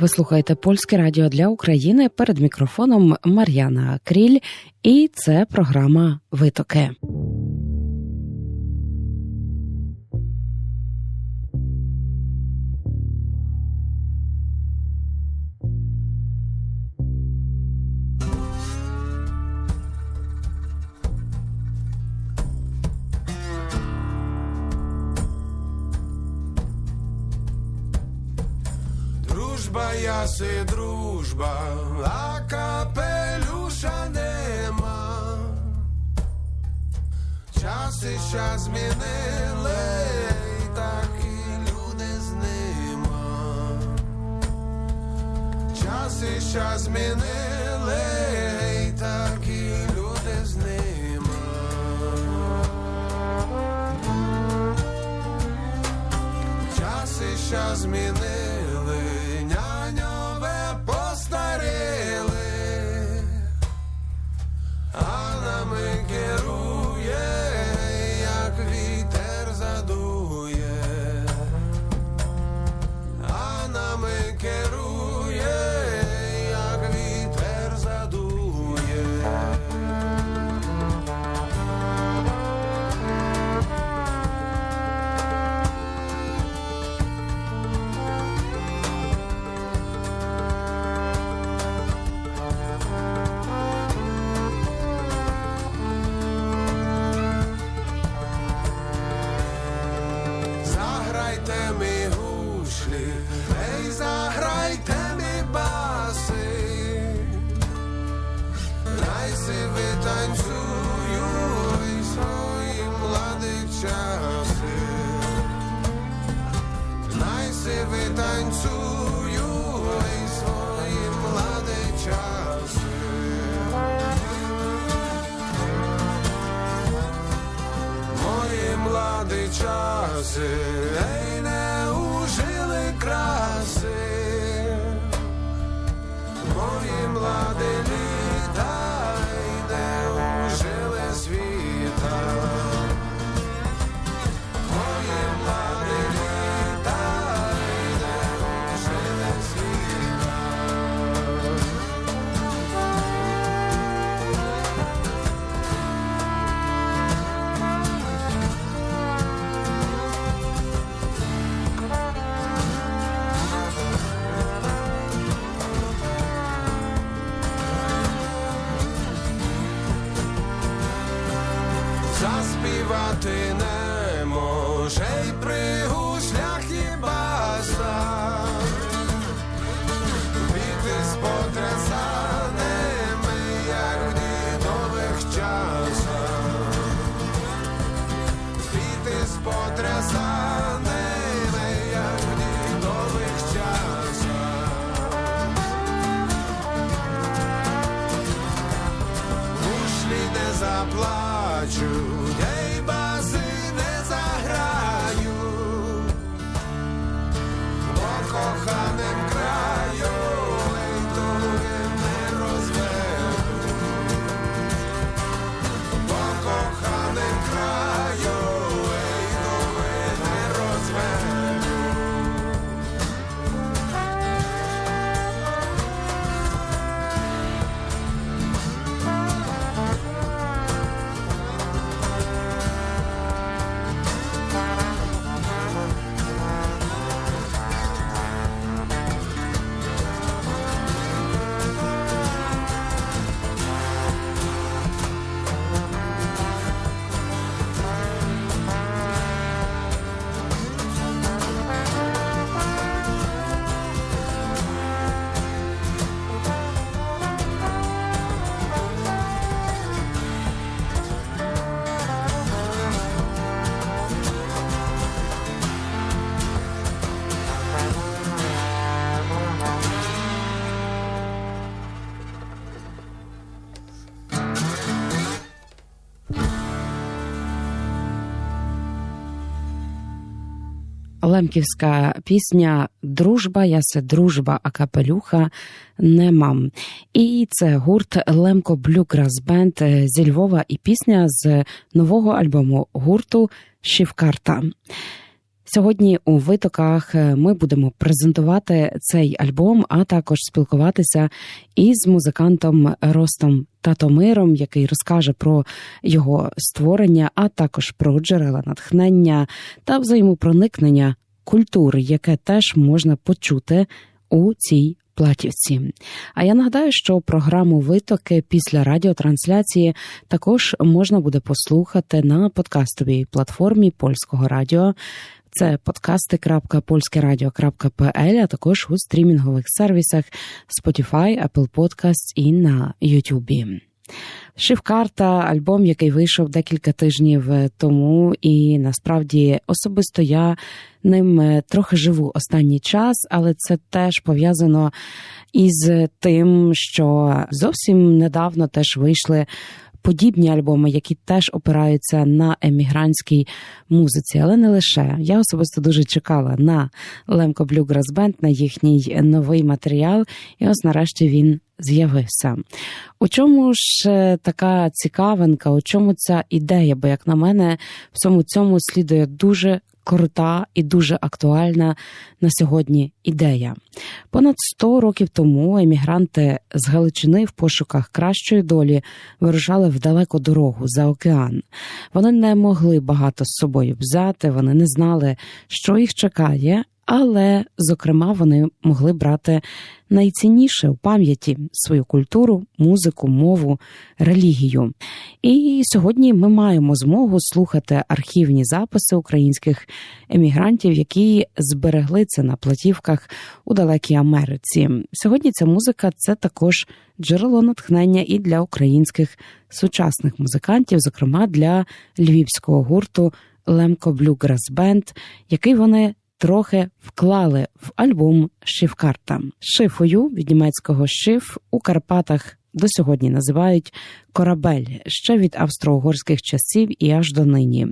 Ви слухаєте польське радіо для України перед мікрофоном Мар'яна Кріль, і це програма Витоки. і дружба, а капелюша нема, часи ща змінили, так і люди з нема, часи ща змінили, так і люди з нема. Часи ща змінили. ради часи, ей не ужили краси, мої млади. atrever. лемківська пісня Дружба, я се дружба, а капелюха не мам. І це гурт Лемко Блюкрас Бенд зі Львова і пісня з нового альбому гурту Шівкарта. Сьогодні у витоках ми будемо презентувати цей альбом, а також спілкуватися із музикантом Ростом Татомиром, який розкаже про його створення, а також про джерела натхнення та взаємопроникнення культури, яке теж можна почути у цій платівці. А я нагадаю, що програму витоки після радіотрансляції також можна буде послухати на подкастовій платформі польського радіо. Це подкасти.польськерадіо.пл, а також у стрімінгових сервісах Spotify, Apple Podcasts і на YouTube. Шифкарта, альбом, який вийшов декілька тижнів тому, і насправді особисто я ним е, трохи живу останній час, але це теж пов'язано із тим, що зовсім недавно теж вийшли. Подібні альбоми, які теж опираються на емігрантській музиці, але не лише. Я особисто дуже чекала на Лемко Bluegrass Band, на їхній новий матеріал, і ось нарешті він з'явився. У чому ж е, така цікавинка, у чому ця ідея? Бо, як на мене, всьому цьому слідує дуже крута і дуже актуальна на сьогодні ідея. Понад 100 років тому емігранти з Галичини в пошуках кращої долі вирушали в далеку дорогу за океан. Вони не могли багато з собою взяти, вони не знали, що їх чекає. Але, зокрема, вони могли брати найцінніше у пам'яті свою культуру, музику, мову, релігію. І сьогодні ми маємо змогу слухати архівні записи українських емігрантів, які зберегли це на платівках у далекій Америці. Сьогодні ця музика це також джерело натхнення і для українських сучасних музикантів, зокрема для львівського гурту Лемко Bluegrass Band, який вони трохи вклали в альбом Шифкарта. Шифою від німецького шиф у Карпатах до сьогодні називають корабель ще від австро-угорських часів і аж до нині.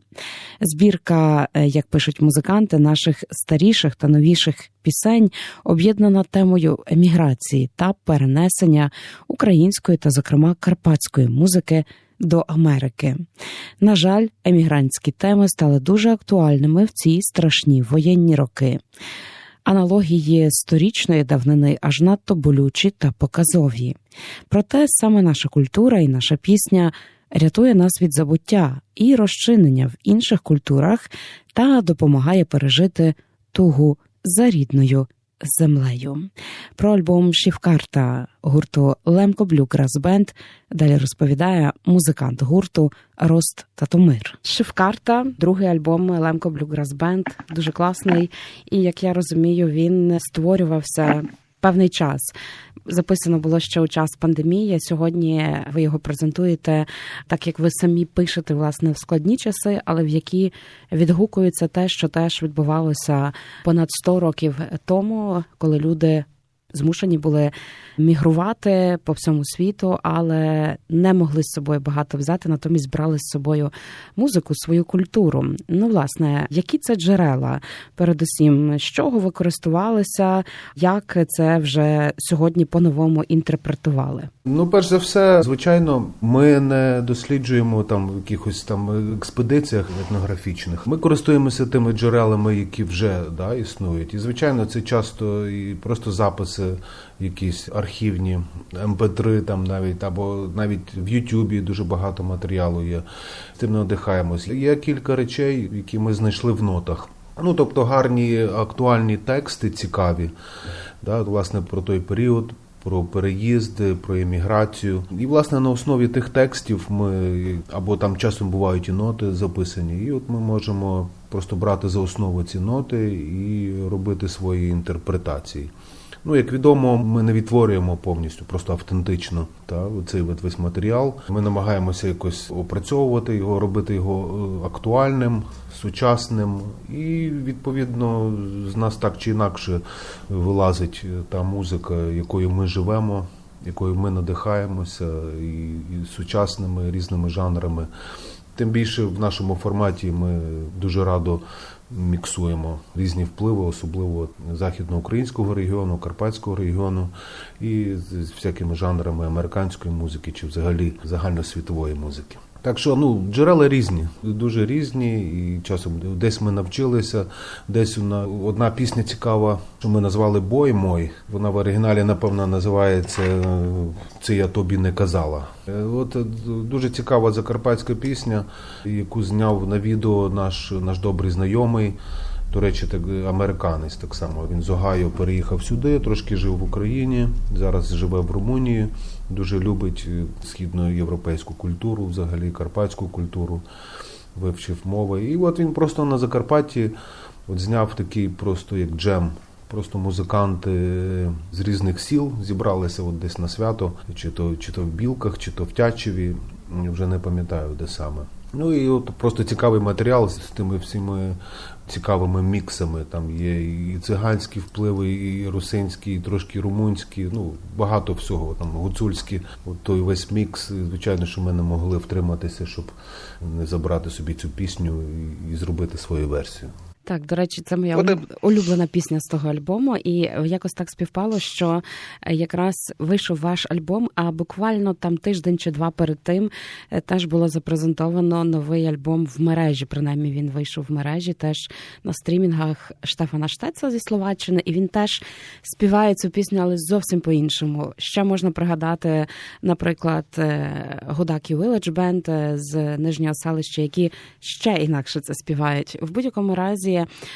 Збірка, е, як пишуть музиканти, наших старіших та новіших пісень об'єднана темою еміграції та перенесення української та, зокрема, карпатської музики. До Америки на жаль, емігрантські теми стали дуже актуальними в ці страшні воєнні роки. Аналогії сторічної давнини аж надто болючі та показові. Проте саме наша культура і наша пісня рятує нас від забуття і розчинення в інших культурах та допомагає пережити тугу за рідною землею. Про альбом Шівкарта гурту Лемко Блюк Band далі розповідає музикант гурту Рост Татумир. Шівкарта, другий альбом Лемко Блюк Band, дуже класний. І як я розумію, він створювався певний час. Записано було ще у час пандемії. Сьогодні ви його презентуєте, так як ви самі пишете власне в складні часи, але в які відгукується те, що теж відбувалося понад 100 років тому, коли люди змушені були мігрувати по всьому світу, але не могли з собою багато взяти, натомість брали з собою музику, свою культуру. Ну, власне, які це джерела? Передусім, з чого ви користувалися, як це вже сьогодні по-новому інтерпретували? Ну, перш за все, звичайно, ми не досліджуємо там в якихось там експедиціях етнографічних. Ми користуємося тими джерелами, які вже да, існують. І звичайно, це часто і просто записи, якісь архівні, МП3 там навіть або навіть в Ютубі дуже багато матеріалу є. Тим надихаємося. Є кілька речей, які ми знайшли в нотах. Ну, тобто гарні актуальні тексти, цікаві, да, власне, про той період, про переїзди, про еміграцію. І, власне, на основі тих текстів ми або там часом бувають і ноти записані, і от ми можемо просто брати за основу ці ноти і робити свої інтерпретації. Ну, як відомо, ми не відтворюємо повністю, просто автентично та цей весь матеріал. Ми намагаємося якось опрацьовувати його, робити його е, актуальним, сучасним, і відповідно з нас так чи інакше вилазить та музика, якою ми живемо, якою ми надихаємося, і сучасними різними жанрами. Тим більше в нашому форматі ми дуже радо міксуємо різні впливи, особливо західноукраїнського регіону, карпатського регіону, і з всякими жанрами американської музики чи взагалі загальносвітової музики. Так що ну джерела різні, дуже різні, і часом десь ми навчилися, десь вона одна пісня цікава, що ми назвали Бой мой. Вона в оригіналі, напевно, називається Це я тобі не казала. Е, От е, дуже цікава закарпатська пісня, яку зняв на відео наш, наш добрий знайомий. До речі, так американець так само. Він з Огайо переїхав сюди, трошки жив в Україні. Зараз живе в Румунії. Дуже любить е, східноєвропейську культуру, взагалі карпатську культуру, вивчив мови. І от він просто на Закарпатті от зняв такий просто як джем. Просто музиканти з різних сіл зібралися от десь на свято, чи то, чи то в Білках, чи то в Тячеві, вже не пам'ятаю де саме. Ну і от просто цікавий матеріал з тими всіми цікавими міксами. Там є і циганські впливи, і русинські, і трошки румунські. Ну багато всього. Там гуцульські. От той весь мікс. Звичайно, що ми не могли втриматися, щоб не забрати собі цю пісню і, зробити свою версію. Так, до речі, це моя Один- улюблена пісня з того альбому, і якось так співпало, що е, якраз вийшов ваш альбом, а буквально там тиждень чи два перед тим е, теж було запрезентовано новий альбом в мережі. Принаймні він вийшов в мережі теж на стрімінгах Штефана Штеца зі Словаччини, і він теж співає цю пісню, але зовсім по-іншому. Ще можна пригадати, наприклад, е, Гудакі Village Band е, з нижнього селища, які ще інакше це співають. В будь-якому разі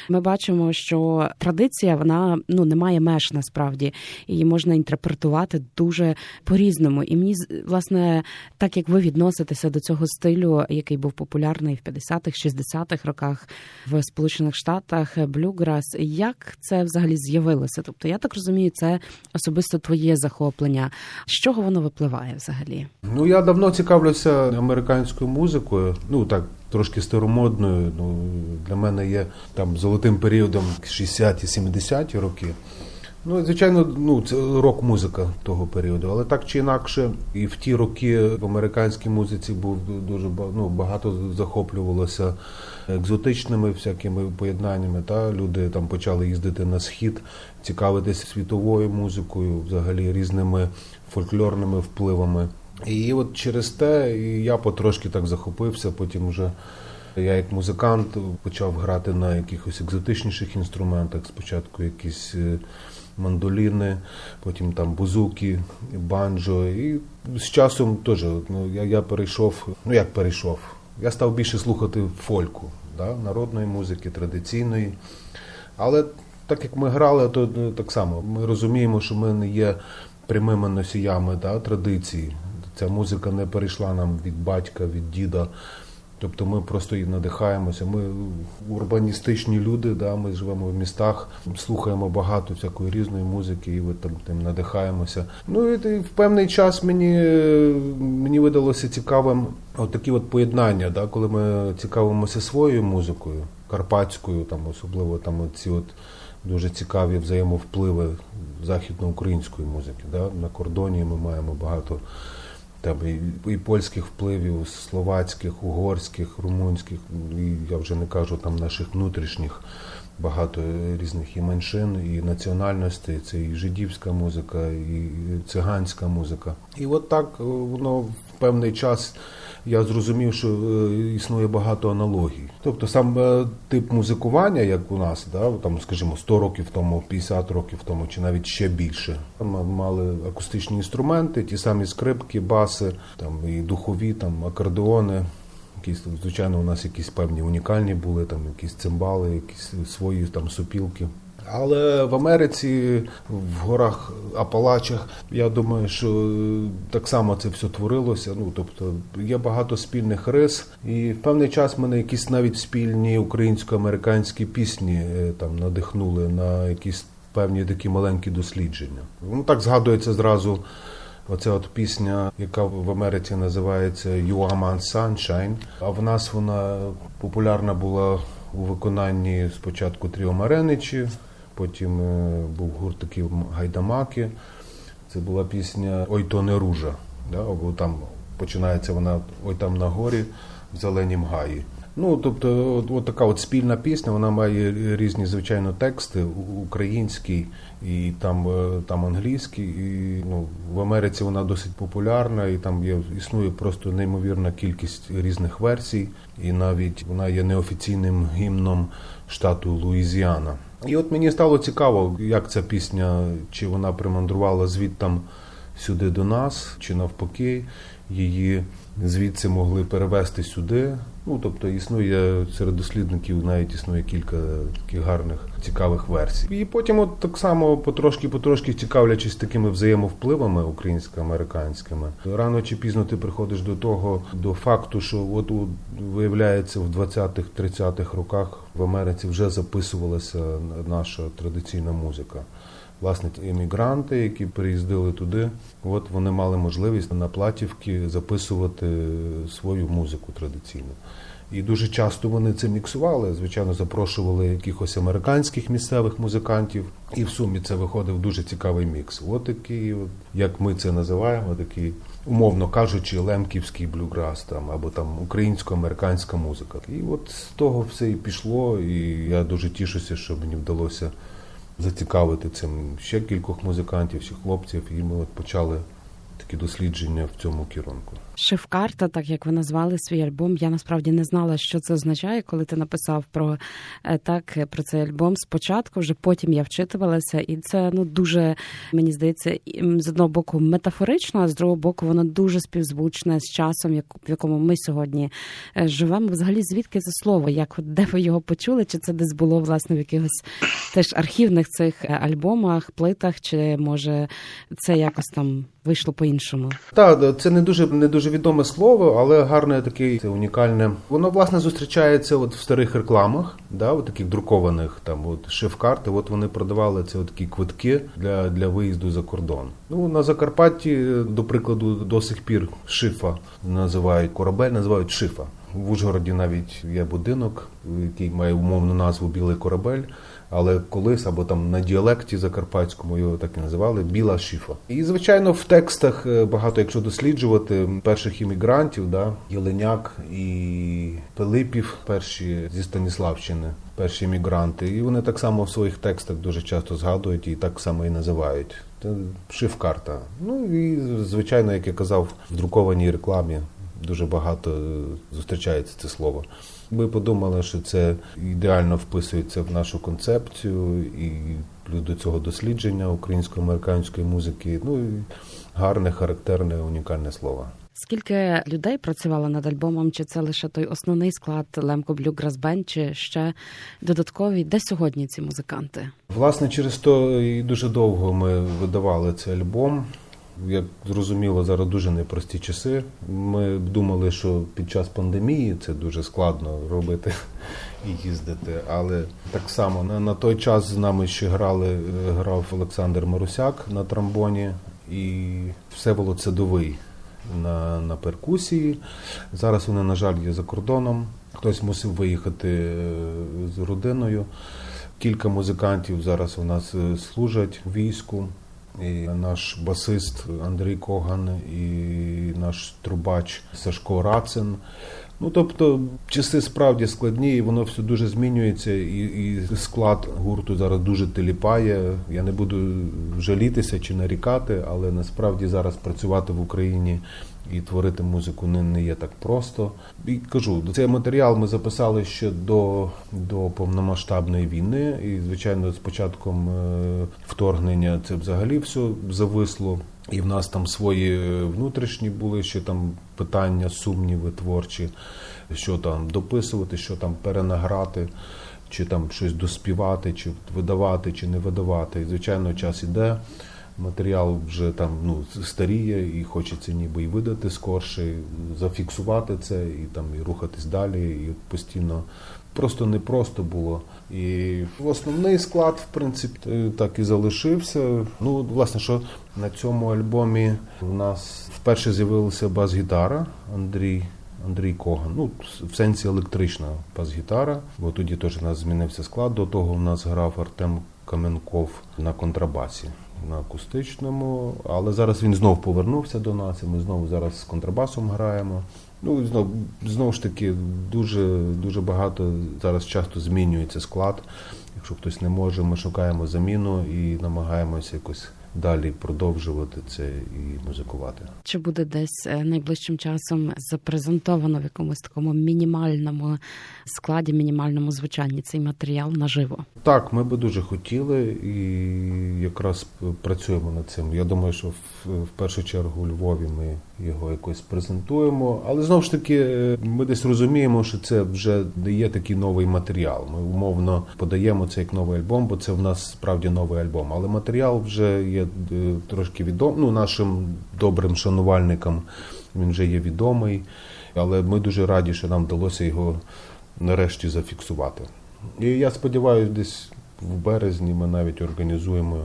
ми бачимо, що традиція вона ну не має меж насправді, її можна інтерпретувати дуже по-різному. І мені власне, так як ви відноситеся до цього стилю, який був популярний в 50-х, 60-х роках в Сполучених Штатах, блюграс, як це взагалі з'явилося? Тобто, я так розумію, це особисто твоє захоплення. З чого воно випливає взагалі? Ну, я давно цікавлюся американською музикою. Ну так, трошки старомодною. Ну для мене є там золотим періодом 60-ті, 70-ті роки. Ну, звичайно, ну це рок-музика того періоду, але так чи інакше, і в ті роки в американській музиці був дуже ну, багато захоплювалося екзотичними всякими поєднаннями. Та люди там почали їздити на схід, цікавитися світовою музикою, взагалі різними фольклорними впливами. І от через те я потрошки так захопився. Потім вже я як музикант почав грати на якихось екзотичніших інструментах. Спочатку якісь е, мандоліни, потім там бузуки, банджо. І з часом теж ну, я, я перейшов. Ну як перейшов? Я став більше слухати фольку, да? народної музики, традиційної. Але так як ми грали, то ну, так само ми розуміємо, що ми не є прямими носіями да, традиції. Ця музика не перейшла нам від батька, від діда. Тобто ми просто її надихаємося. Ми урбаністичні люди, да, ми живемо в містах, слухаємо багато всякої різної музики, і от там тим надихаємося. Ну і в певний час мені, мені видалося цікавим от такі от поєднання, да, коли ми цікавимося своєю музикою, карпатською, там особливо там ці от дуже цікаві взаємовпливи західноукраїнської музики. Да. На кордоні ми маємо багато там і, і польських впливів, словацьких, угорських, румунських, і я вже не кажу там наших внутрішніх багато різних і меншин, і національностей. Це і жидівська музика, і циганська музика. І от так е, воно в певний час. Я зрозумів, що е, існує багато аналогій. Тобто сам е, тип музикування, як у нас, да, там, скажімо, 100 років тому, 50 років тому, чи навіть ще більше. Там мали акустичні інструменти, ті самі скрипки, баси, там і духові, там акордеони. Якісь звичайно, у нас якісь певні унікальні були, там якісь цимбали, якісь свої там супілки. Але в Америці, в горах Апалачах, я думаю, що так само це все творилося. Ну тобто є багато спільних рис, і в певний час мене якісь навіть спільні українсько-американські пісні е, там надихнули на якісь певні такі маленькі дослідження. Ну так згадується зразу. Оця от пісня, яка в Америці називається You Are My Sunshine, а в нас вона популярна була у виконанні спочатку Тріо Мареничі, потім е, був гурт такий Гайдамаки. Це була пісня Ой то не ружа. Да? Або там починається вона Ой там на горі в зеленім гаї. Ну, тобто, от, от така от спільна пісня, вона має різні, звичайно, тексти, український і там, е, там англійський. І ну, в Америці вона досить популярна, і там є, існує просто неймовірна кількість різних версій, і навіть вона є неофіційним гімном штату Луїзіана. І от мені стало цікаво, як ця пісня, чи вона примандрувала звідтам сюди до нас, чи навпаки, її звідси могли перевезти сюди. Ну тобто існує серед дослідників навіть існує кілька таких гарних цікавих версій. І потім, от так само потрошки-потрошки цікавлячись такими взаємовпливами українсько-американськими, рано чи пізно ти приходиш до того, до факту, що от виявляється в 20-х, 30-х роках в Америці вже записувалася наша традиційна музика. Власне, ті емігранти, які приїздили туди, от вони мали можливість на платівки записувати свою музику традиційну. І дуже часто вони це міксували. Звичайно, запрошували якихось американських місцевих музикантів, і в сумі це виходив дуже цікавий мікс. От такий, як ми це називаємо, такий, умовно кажучи, лемківський блюграс там або там українсько-американська музика. І от з того все і пішло. І я дуже тішуся, що мені вдалося зацікавити цим ще кількох музикантів, ще хлопців, і ми от почали такі дослідження в цьому керунку. Шифкарта, так як ви назвали свій альбом, я насправді не знала, що це означає, коли ти написав про е, так про цей альбом спочатку. Вже потім я вчитувалася, і це ну дуже мені здається, з одного боку метафорично, а з другого боку, воно дуже співзвучне з часом, в якому ми сьогодні е, живемо. Взагалі, звідки це слово? Як де ви його почули? Чи це десь було власне в якихось теж архівних цих е, альбомах, плитах, чи може це якось там вийшло по-іншому? Так, це не дуже не дуже відоме слово, але гарне таке це унікальне. Воно власне зустрічається от в старих рекламах, да, от таких друкованих там от шеф-карти. От вони продавали це от такі квитки для, для виїзду за кордон. Ну на Закарпатті, до прикладу, до сих пір шифа називають корабель, називають шифа. В Ужгороді навіть є будинок, який має умовну назву Білий корабель. Але колись або там на діалекті закарпатському його так і називали біла шифа. І звичайно, в текстах е, багато, якщо досліджувати перших іммігрантів, да, Єленяк і Пилипів, перші зі Станіславщини, перші іммігранти, і вони так само в своїх текстах дуже часто згадують і так само і називають. Це шиф-карта. Ну і звичайно, як я казав, в друкованій рекламі дуже багато е, зустрічається це слово. Ми подумали, що це ідеально вписується в нашу концепцію і плюс до цього дослідження українсько-американської музики. Ну і гарне, характерне, унікальне слово. Скільки людей працювало над альбомом? Чи це лише той основний склад Лемко Блюграс Бенд, чи ще додаткові? Де сьогодні ці музиканти? Власне, через то і дуже довго ми видавали цей альбом. Як зрозуміло, зараз дуже непрості часи. Ми думали, що під час пандемії це дуже складно робити і їздити. Але так само на, на той час з нами ще грали, е, грав Олександр Марусяк на тромбоні і Всеволод Садовий на, на перкусії. Зараз вони, на жаль, є за кордоном. Хтось мусив виїхати е, з родиною. Кілька музикантів зараз у нас е, служать у війську. І наш басист Андрій Коган, і наш трубач Сашко Рацин. Ну тобто часи справді складні, і воно все дуже змінюється, і, і склад гурту зараз дуже теліпає. Я не буду жалітися чи нарікати, але насправді зараз працювати в Україні і творити музику не, не є так просто. І кажу, цей матеріал ми записали ще до, до повномасштабної війни. І, звичайно, з початком е, вторгнення це взагалі все зависло. І в нас там свої внутрішні були ще там питання, сумніви творчі, що там дописувати, що там перенаграти, чи там щось доспівати, чи видавати, чи не видавати. І, звичайно, час іде. Матеріал вже там ну старіє, і хочеться ніби і видати скорше, зафіксувати це, і там і рухатись далі, і постійно просто непросто було. І основний склад, в принципі, е, так і залишився. Ну, власне, що на цьому альбомі у нас вперше з'явилася бас-гітара Андрій. Андрій Коган, ну в сенсі електрична бас-гітара, бо тоді теж у нас змінився склад. До того в нас грав Артем Каменков на контрабасі. На акустичному, але зараз він знов повернувся до нас, і ми знову зараз з контрабасом граємо. Ну, знов, знову ж таки, дуже, дуже багато зараз часто змінюється склад. Якщо хтось не може, ми шукаємо заміну і намагаємося якось далі продовжувати це і музикувати. Чи буде десь е, найближчим часом запрезентовано в якомусь такому мінімальному складі, мінімальному звучанні цей матеріал наживо? Так, ми би дуже хотіли і якраз працюємо над цим. Я думаю, що в, в першу чергу у Львові ми його якось презентуємо. Але знову ж таки, е, ми десь розуміємо, що це вже не є такий новий матеріал. Ми умовно подаємо це як новий альбом, бо це в нас справді новий альбом. Але матеріал вже є трошки відомий. Ну, нашим добрим шанувальникам він вже є відомий. Але ми дуже раді, що нам вдалося його нарешті зафіксувати. І я сподіваюся, десь в березні ми навіть організуємо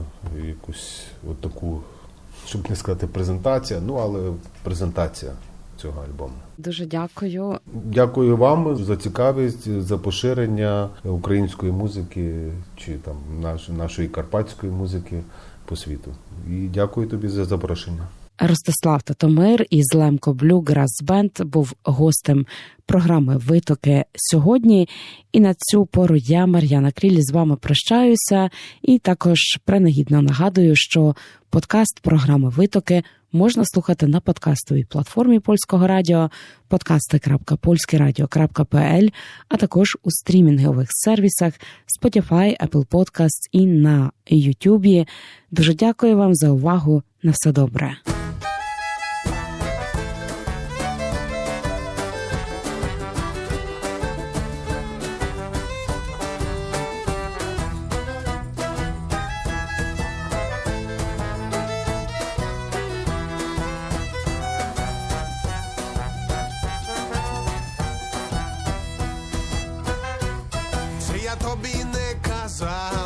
якусь от таку, щоб не сказати презентація, ну але презентація цього альбому. Дуже дякую. Дякую вам за цікавість, за поширення української музики чи там наш, нашої карпатської музики по світу. І дякую тобі за запрошення. Ростислав Татомир із Лемко Блюграс Бенд був гостем програми Витоки сьогодні. І на цю пору я, Мар'яна Кріль, з вами прощаюся і також принагідно нагадую, що подкаст програми Витоки можна слухати на подкастовій платформі польського радіо podcasty.polskieradio.pl, а також у стрімінгових сервісах Spotify, Apple Podcasts і на YouTube. Дуже дякую вам за увагу. На все добре. Тобі не казала?